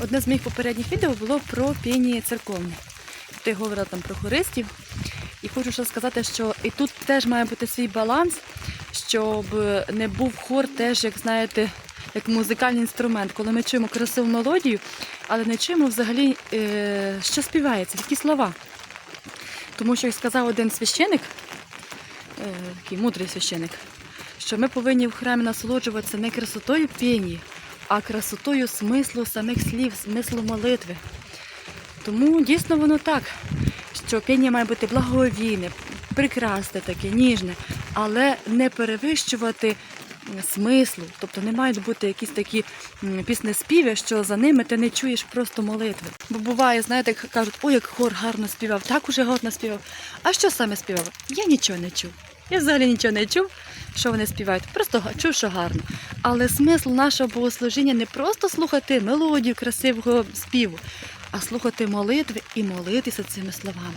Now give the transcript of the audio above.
Одне з моїх попередніх відео було про піні церковне. Ти говорила там про хористів. І хочу ще сказати, що і тут теж має бути свій баланс, щоб не був хор теж, як знаєте, як музикальний інструмент, коли ми чуємо красиву мелодію, але не чуємо взагалі, е, що співається, які слова. Тому що, як сказав один священик, е, такий мудрий священик, що ми повинні в храмі насолоджуватися не красотою пені, а красотою смислу самих слів, смислу молитви. Тому дійсно воно так, що піння має бути благовійне, прекрасне таке, ніжне, але не перевищувати смислу. Тобто не мають бути якісь такі піснеспіви, що за ними ти не чуєш просто молитви. Бо буває, знаєте, кажуть, ой, як хор гарно співав, так уже гарно співав. А що саме співав? Я нічого не чув. Я взагалі нічого не чув, що вони співають. Просто чув, що гарно. Але смисл нашого богослужіння не просто слухати мелодію красивого співу, а слухати молитви і молитися цими словами.